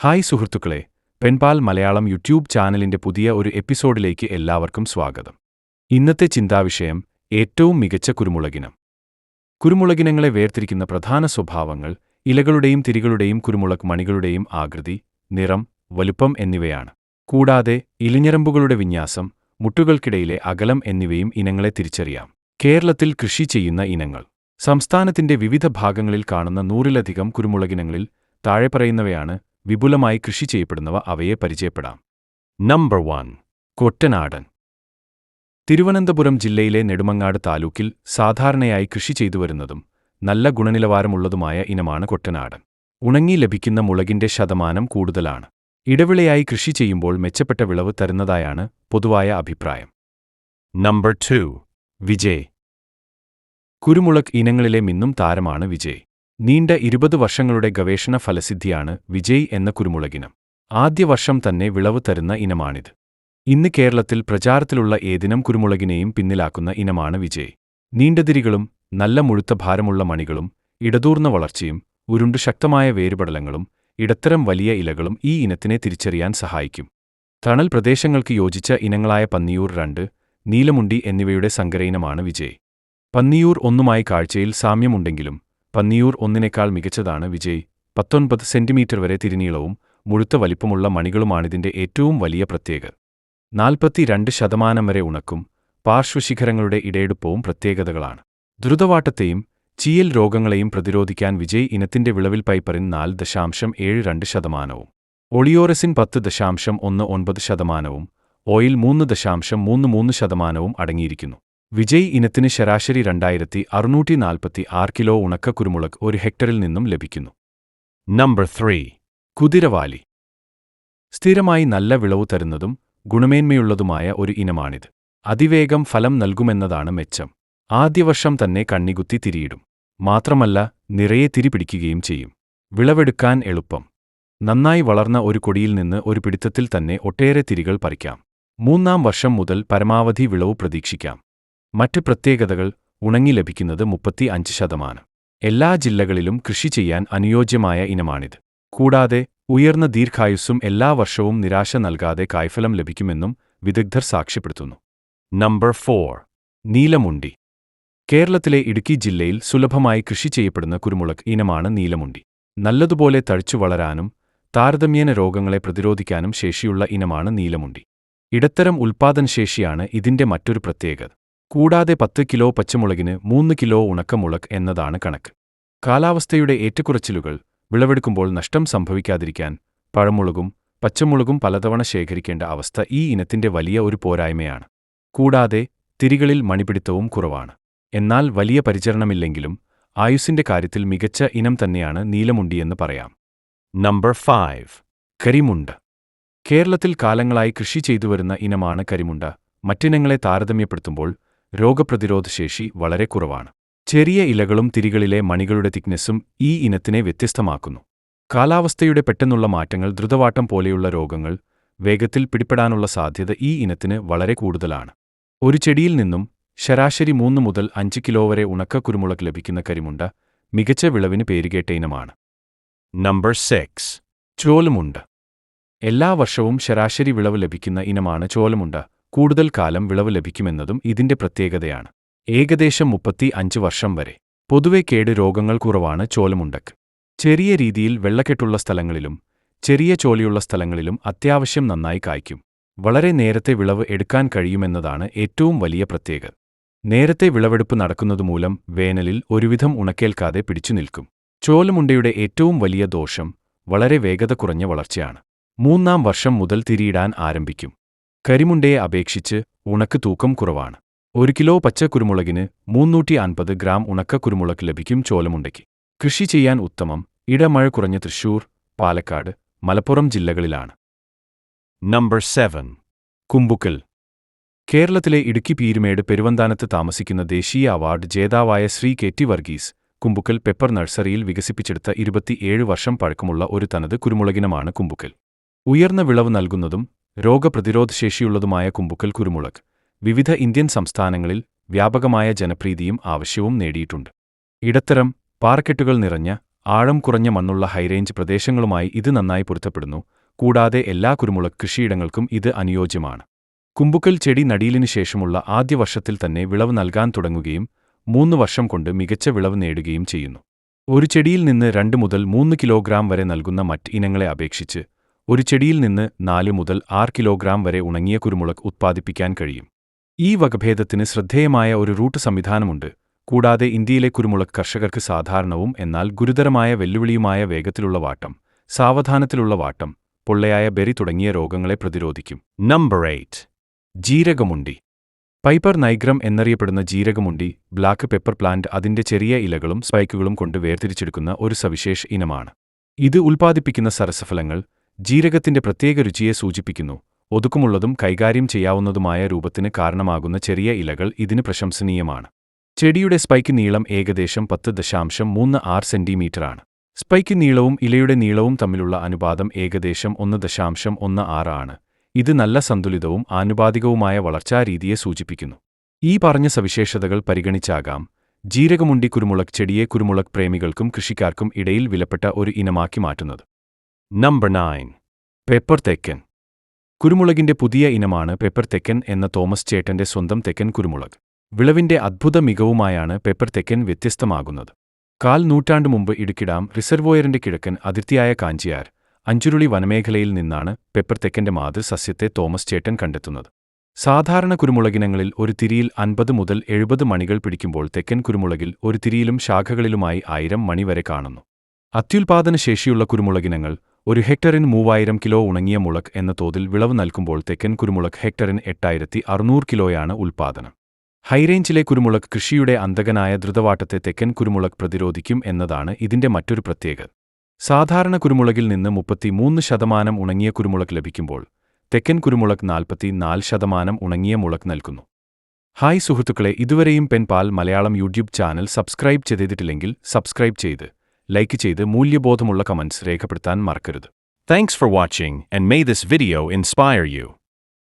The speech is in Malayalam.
ഹായ് സുഹൃത്തുക്കളെ പെൺപാൽ മലയാളം യൂട്യൂബ് ചാനലിന്റെ പുതിയ ഒരു എപ്പിസോഡിലേക്ക് എല്ലാവർക്കും സ്വാഗതം. ഇന്നത്തെ ചിന്താവിഷയം ഏറ്റവും മികച്ച കുരുമുളകിനം. കുരുമുളകിനങ്ങളെ വേർതിരിക്കുന്ന പ്രധാന സ്വഭാവങ്ങൾ ഇലകളുടെയും തിരികളുടെയും കുരുമുളക് മണികളുടെയും ആകൃതി നിറം വലുപ്പം എന്നിവയാണ്. കൂടാതെ ഇലിഞ്ഞിറമ്പുകളുടെ വിന്യാസം മുട്ടുകൾക്കിടയിലെ അകലം എന്നിവയും ഇനങ്ങളെ തിരിച്ചറിയാം. കേരളത്തിൽ കൃഷി ചെയ്യുന്ന ഇനങ്ങൾ. സംസ്ഥാനത്തിന്റെ വിവിധ ഭാഗങ്ങളിൽ കാണുന്ന നൂറിലധികം കുരുമുളകിനങ്ങളിൽ താഴെ പറയുന്നവയാണ് വിപുലമായി കൃഷി ചെയ്യപ്പെടുന്നവ അവയെ പരിചയപ്പെടാം. നമ്പർ വൺ കൊറ്റനാടൻ തിരുവനന്തപുരം ജില്ലയിലെ നെടുമങ്ങാട് താലൂക്കിൽ സാധാരണയായി കൃഷി ചെയ്തുവരുന്നതും നല്ല ഗുണനിലവാരമുള്ളതുമായ ഇനമാണ് കൊറ്റനാടൻ ഉണങ്ങി ലഭിക്കുന്ന മുളകിന്റെ ശതമാനം കൂടുതലാണ്. ഇടവിളയായി കൃഷി ചെയ്യുമ്പോൾ മെച്ചപ്പെട്ട വിളവ് തരുന്നതായാണ് പൊതുവായ അഭിപ്രായം. Number two Vijay. കുരുമുളക് ഇനങ്ങളിലെ മിന്നും താരമാണ് വിജയ്. നീണ്ട ഇരുപത് വർഷങ്ങളുടെ ഗവേഷണ ഫലസിദ്ധിയാണ് വിജയ് എന്ന കുരുമുളകിനം. ആദ്യ വർഷം തന്നെ വിളവ് തരുന്ന ഇനമാണിത്. ഇന്ന് കേരളത്തിൽ പ്രചാരത്തിലുള്ള ഏതിനം കുരുമുളകിനെയും പിന്നിലാക്കുന്ന ഇനമാണ് വിജയ്. നീണ്ടതിരികളും നല്ല മുഴുത്ത ഭാരമുള്ള മണികളും ഇടതൂർന്ന വളർച്ചയും ഉരുണ്ടു ശക്തമായ വേരുപടലങ്ങളും ഇടത്തരം വലിയ ഇലകളും ഈ ഇനത്തിനെ തിരിച്ചറിയാൻ സഹായിക്കും. തണൽ പ്രദേശങ്ങൾക്ക് യോജിച്ച ഇനങ്ങളായ പന്നിയൂർ രണ്ട് നീലമുണ്ടി എന്നിവയുടെ സങ്കരയിനമാണ് വിജയ്. പന്നിയൂർ ഒന്നുമായി കാഴ്ചയിൽ സാമ്യമുണ്ടെങ്കിലും പന്നിയൂർ ഒന്നിനേക്കാൾ മികച്ചതാണ് വിജയ്. പത്തൊൻപത് സെന്റിമീറ്റർ വരെ തിരിനീളവും മുഴുത്ത വലിപ്പമുള്ള മണികളുമാണിതിന്റെ ഏറ്റവും വലിയ പ്രത്യേകത. നാൽപ്പത്തിരണ്ട് ശതമാനം വരെ ഉണക്കും പാർശ്വശിഖരങ്ങളുടെ ഇടയെടുപ്പവും പ്രത്യേകതകളാണ്. ദ്രുതവാട്ടത്തെയും ചീയൽ രോഗങ്ങളെയും പ്രതിരോധിക്കാൻ വിജയ് ഇനത്തിന്റെ വിളവിൽ പൈപ്പറിൻ നാല് ദശാംശം ഏഴ് രണ്ട് ശതമാനവും ഒളിയോറസിൻ പത്ത് ദശാംശം ഒന്ന് ഒൻപത് ശതമാനവും ഓയിൽ മൂന്ന് ദശാംശം മൂന്ന് മൂന്ന് ശതമാനവും അടങ്ങിയിരിക്കുന്നു. വിജയ് ഇനത്തിന് ശരാശരി രണ്ടായിരത്തി അറുന്നൂറ്റി നാൽപ്പത്തി ആറ് കിലോ ഉണക്ക കുരുമുളക് ഒരു ഹെക്ടറിൽ നിന്നും ലഭിക്കുന്നു. Number three. കുതിരവാലി. സ്ഥിരമായി നല്ല വിളവ് തരുന്നതും ഗുണമേന്മയുള്ളതുമായ ഒരു ഇനമാണിത്. അതിവേഗം ഫലം നൽകുമെന്നതാണ് മെച്ചം. ആദ്യവർഷം തന്നെ കണ്ണികുത്തി തിരിയിടും. മാത്രമല്ല നിറയെ തിരിപിടിക്കുകയും ചെയ്യും. വിളവെടുക്കാൻ എളുപ്പം. നന്നായി വളർന്ന ഒരു കൊടിയിൽ നിന്ന് ഒരു പിടുത്തത്തിൽ തന്നെ ഒട്ടേറെ തിരികൾ പറിക്കാം. മൂന്നാം വർഷം മുതൽ പരമാവധി വിളവ് പ്രതീക്ഷിക്കാം. മറ്റ് പ്രത്യേകതകൾ ഉണങ്ങി ലഭിക്കുന്നത് മുപ്പത്തി അഞ്ച് ശതമാനം. എല്ലാ ജില്ലകളിലും കൃഷി ചെയ്യാൻ അനുയോജ്യമായ ഇനമാണിത്. കൂടാതെ ഉയർന്ന ദീർഘായുസ്സും എല്ലാ വർഷവും നിരാശ നൽകാതെ കായ്ഫലം ലഭിക്കുമെന്നും വിദഗ്ധർ സാക്ഷ്യപ്പെടുത്തുന്നു. Number four. നീലമുണ്ടി. കേരളത്തിലെ ഇടുക്കി ജില്ലയിൽ സുലഭമായി കൃഷി ചെയ്യപ്പെടുന്ന കുരുമുളക് ഇനമാണ് നീലമുണ്ടി. നല്ലതുപോലെ തഴിച്ചു വളരാനും താരതമ്യേന രോഗങ്ങളെ പ്രതിരോധിക്കാനും ശേഷിയുള്ള ഇനമാണ് നീലമുണ്ടി. ഇടത്തരം ഉൽപ്പാദനശേഷിയാണ് ഇതിന്റെ മറ്റൊരു പ്രത്യേകത. കൂടാതെ പത്ത് കിലോ പച്ചമുളകിന് മൂന്ന് കിലോ ഉണക്കമുളക് എന്നതാണ് കണക്ക്. കാലാവസ്ഥയുടെ ഏറ്റക്കുറച്ചിലുകൾ വിളവെടുക്കുമ്പോൾ നഷ്ടം സംഭവിക്കാതിരിക്കാൻ പഴമുളകും പച്ചമുളകും പലതവണ ശേഖരിക്കേണ്ട അവസ്ഥ ഈ ഇനത്തിന്റെ വലിയ ഒരു പോരായ്മയാണ്. കൂടാതെ തിരികളിൽ മണിപിടുത്തവും കുറവാണ്. എന്നാൽ വലിയ പരിചരണമില്ലെങ്കിലും ആയുസിന്റെ കാര്യത്തിൽ മികച്ച ഇനം തന്നെയാണ് നീലമുണ്ടിയെന്ന് പറയാം. Number five. കരിമുണ്ട്. കേരളത്തിൽ കാലങ്ങളായി കൃഷി ചെയ്തുവരുന്ന ഇനമാണ് കരിമുണ്ട. മറ്റിനങ്ങളെ താരതമ്യപ്പെടുത്തുമ്പോൾ രോഗപ്രതിരോധശേഷി വളരെ കുറവാണ്. ചെറിയ ഇലകളും തിരികളിലെ മണികളുടെ തിക്നെസ്സും ഈ ഇനത്തിനെ വ്യത്യസ്തമാക്കുന്നു. കാലാവസ്ഥയുടെ പെട്ടെന്നുള്ള മാറ്റങ്ങൾ ദ്രുതവാട്ടം പോലെയുള്ള രോഗങ്ങൾ വേഗത്തിൽ പിടിപ്പെടാനുള്ള സാധ്യത ഈ ഇനത്തിന് വളരെ കൂടുതലാണ്. ഒരു ചെടിയിൽ നിന്നും ശരാശരി മൂന്ന് മുതൽ അഞ്ച് കിലോ വരെ ഉണക്ക കുരുമുളക് ലഭിക്കുന്ന കരിമുണ്ട മികച്ച വിളവിന് പേരുകേട്ട ഇനമാണ് നമ്പർ സിക്സ്. ചോലമുണ്ട. എല്ലാ വർഷവും ശരാശരി വിളവ് ലഭിക്കുന്ന ഇനമാണ് ചോലമുണ്ട. കൂടുതൽ കാലം വിളവ് ലഭിക്കുമെന്നതും ഇതിന്റെ പ്രത്യേകതയാണ്. ഏകദേശം മുപ്പത്തി അഞ്ച് വർഷം വരെ. പൊതുവെ കേട് രോഗങ്ങൾ കുറവാണ് ചോലമുണ്ടക്ക്. ചെറിയ രീതിയിൽ വെള്ളക്കെട്ടുള്ള സ്ഥലങ്ങളിലും ചെറിയ ചോലിയുള്ള സ്ഥലങ്ങളിലും അത്യാവശ്യം നന്നായി കായ്ക്കും. വളരെ നേരത്തെ വിളവ് എടുക്കാൻ കഴിയുമെന്നതാണ് ഏറ്റവും വലിയ പ്രത്യേകത. നേരത്തെ വിളവെടുപ്പ് നടക്കുന്നതുമൂലം വേനലിൽ ഒരുവിധം ഉണക്കേൽക്കാതെ പിടിച്ചു നിൽക്കും. ചോലമുണ്ടയുടെ ഏറ്റവും വലിയ ദോഷം വളരെ വേഗത കുറഞ്ഞ വളർച്ചയാണ്. മൂന്നാം വർഷം മുതൽ തിരിയിടാൻ ആരംഭിക്കും. കരിമുണ്ടയെ അപേക്ഷിച്ച് ഉണക്ക് തൂക്കം കുറവാണ്. ഒരു കിലോ പച്ചക്കുരുമുളകിന് മൂന്നൂറ്റി അൻപത് ഗ്രാം ഉണക്ക കുരുമുളക് ലഭിക്കും ചോലമുണ്ടയ്ക്ക്. കൃഷി ചെയ്യാൻ ഉത്തമം ഇടമഴ കുറഞ്ഞ തൃശൂർ പാലക്കാട് മലപ്പുറം ജില്ലകളിലാണ്. Number seven. കുമ്പുക്കൽ കേരളത്തിലെ ഇടുക്കി പീരുമേട് പെരുവന്താനത്ത് താമസിക്കുന്ന ദേശീയ അവാർഡ് ജേതാവായ Shri K T Varghese Kumbukkal pepper nursery വികസിപ്പിച്ചെടുത്ത ഇരുപത്തിയേഴ് വർഷം പഴക്കമുള്ള ഒരു തനത് കുരുമുളകിനമാണ് കുമ്പുക്കൽ ഉയർന്ന വിളവ് നൽകുന്നതും രോഗപ്രതിരോധശേഷിയുള്ളതുമായ കുമ്പുക്കൽ കുരുമുളക് വിവിധ ഇന്ത്യൻ സംസ്ഥാനങ്ങളിൽ വ്യാപകമായ ജനപ്രീതിയും ആവശ്യവും നേടിയിട്ടുണ്ട്. ഇടത്തരം പാർക്കെട്ടുകൾ നിറഞ്ഞ ആഴം കുറഞ്ഞ മണ്ണുള്ള ഹൈറേഞ്ച് പ്രദേശങ്ങളുമായി ഇത് നന്നായി പൊരുത്തപ്പെടുന്നു. കൂടാതെ എല്ലാ കുരുമുളക് കൃഷിയിടങ്ങൾക്കും ഇത് അനുയോജ്യമാണ്. കുമ്പുക്കൽ ചെടി നടീലിനു ശേഷമുള്ള ആദ്യ വർഷത്തിൽ തന്നെ വിളവ് നൽകാൻ തുടങ്ങുകയും മൂന്ന് വർഷം കൊണ്ട് മികച്ച വിളവ് നേടുകയും ചെയ്യുന്നു. ഒരു ചെടിയിൽ നിന്ന് രണ്ട് മുതൽ മൂന്ന് കിലോഗ്രാം വരെ നൽകുന്ന മറ്റ് ഇനങ്ങളെ അപേക്ഷിച്ച് ഒരു ചെടിയിൽ നിന്ന് നാല് മുതൽ ആറ് കിലോഗ്രാം വരെ ഉണങ്ങിയ കുരുമുളക് ഉത്പാദിപ്പിക്കാൻ കഴിയും. ഈ വകഭേദത്തിന് ശ്രദ്ധേയമായ ഒരു റൂട്ട് സംവിധാനമുണ്ട്. കൂടാതെ ഇന്ത്യയിലെ കുരുമുളക് കർഷകർക്ക് സാധാരണവും എന്നാൽ ഗുരുതരമായ വെല്ലുവിളിയുമായ വേഗത്തിലുള്ള വാട്ടം സാവധാനത്തിലുള്ള വാട്ടം പൊള്ളയായ ബെറി തുടങ്ങിയ രോഗങ്ങളെ പ്രതിരോധിക്കും. Number eight. Jeerakamundi. Piper nigrum എന്നറിയപ്പെടുന്ന ജീരകമുണ്ടി ബ്ലാക്ക് പെപ്പർ പ്ലാന്റ് അതിന്റെ ചെറിയ ഇലകളും സ്പൈക്കുകളും കൊണ്ട് വേർതിരിച്ചെടുക്കുന്ന ഒരു സവിശേഷ ഇനമാണ്. ഇത് ഉൽപ്പാദിപ്പിക്കുന്ന സരസഫലങ്ങൾ ജീരകത്തിന്റെ പ്രത്യേക രുചിയെ സൂചിപ്പിക്കുന്നു. ഒതുക്കമുള്ളതും കൈകാര്യം ചെയ്യാവുന്നതുമായ രൂപത്തിന് കാരണമാകുന്ന ചെറിയ ഇലകൾ ഇതിന് പ്രശംസനീയമാണ്. ചെടിയുടെ സ്പൈക്ക് നീളം ഏകദേശം പത്ത് ദശാംശം മൂന്ന് ആറ് സെന്റിമീറ്ററാണ്. സ്പൈക്ക് നീളവും ഇലയുടെ നീളവും തമ്മിലുള്ള അനുപാതം ഏകദേശം ഒന്ന് ദശാംശം ഒന്ന് ആറാണ് ഇത് നല്ല സന്തുലിതവും ആനുപാതികവുമായ വളർച്ചാ രീതിയെ സൂചിപ്പിക്കുന്നു. ഈ പറഞ്ഞ സവിശേഷതകൾ പരിഗണിച്ചാകാം. ജീരകമുണ്ടി കുരുമുളക് ചെടിയെ കുരുമുളക് പ്രേമികൾക്കും കൃഷിക്കാർക്കും ഇടയിൽ വിലപ്പെട്ട ഒരു ഇനമാക്കി മാറ്റുന്നത്. നമ്പർ നയൻ പെപ്പർ തെക്കൻ കുരുമുളകിന്റെ പുതിയ ഇനമാണ് പെപ്പർ തെക്കൻ എന്ന തോമസ് ചേട്ടന്റെ സ്വന്തം തെക്കൻ കുരുമുളക്. വിളവിന്റെ അദ്ഭുത മികവുമായാണ് പെപ്പർ തെക്കൻ വ്യത്യസ്തമാകുന്നത്. കാൽ നൂറ്റാണ്ടു മുമ്പ് ഇടുക്കിടാം റിസർവോയറിന്റെ കിഴക്കൻ അതിർത്തിയായ കാഞ്ചിയാർ അഞ്ചുരുളി വനമേഖലയിൽ നിന്നാണ് പെപ്പർ തെക്കന്റെ മാതൃസസ്യത്തെ തോമസ് ചേട്ടൻ കണ്ടെത്തുന്നത്. സാധാരണ കുരുമുളകിനങ്ങളിൽ ഒരു തിരിയിൽ അൻപത് മുതൽ എഴുപത് മണികൾ പിടിക്കുമ്പോൾ തെക്കൻ കുരുമുളകിൽ ഒരു തിരിയിലും ശാഖകളിലുമായി ആയിരം മണി വരെ കാണുന്നു. അത്യുൽപാദന ശേഷിയുള്ള കുരുമുളകിനങ്ങൾ ഒരു ഹെക്ടറിന് മൂവായിരം കിലോ ഉണങ്ങിയ മുളക് എന്ന തോതിൽ വിളവ് നൽകുമ്പോൾ തെക്കൻ കുരുമുളക് ഹെക്ടറിന് എട്ടായിരത്തി അറുന്നൂറ് കിലോയാണ് ഉൽപാദനം. ഹൈറേഞ്ചിലെ കുരുമുളക് കൃഷിയുടെ അന്തകനായ ദ്രുതവാട്ടത്തെ തെക്കൻ കുരുമുളക് പ്രതിരോധിക്കും എന്നതാണ് ഇതിന്റെ മറ്റൊരു പ്രത്യേകത. സാധാരണ കുരുമുളകിൽ നിന്ന് മുപ്പത്തിമൂന്ന് ശതമാനം ഉണങ്ങിയ കുരുമുളക് ലഭിക്കുമ്പോൾ തെക്കൻ കുരുമുളക് നാൽപ്പത്തിനാല് ശതമാനം ഉണങ്ങിയ മുളക് നൽകുന്നു. ഹായ് സുഹൃത്തുക്കളെ ഇതുവരെയും Penpal Malayalam YouTube channel subscribe ചെയ്തിട്ടില്ലെങ്കിൽ സബ്സ്ക്രൈബ് ചെയ്ത് ലൈക്ക് ചെയ്ത് മൂല്യബോധമുള്ള കമന്റ്സ് രേഖപ്പെടുത്താൻ മറക്കരുത് Thanks for watching, and may this video inspire you.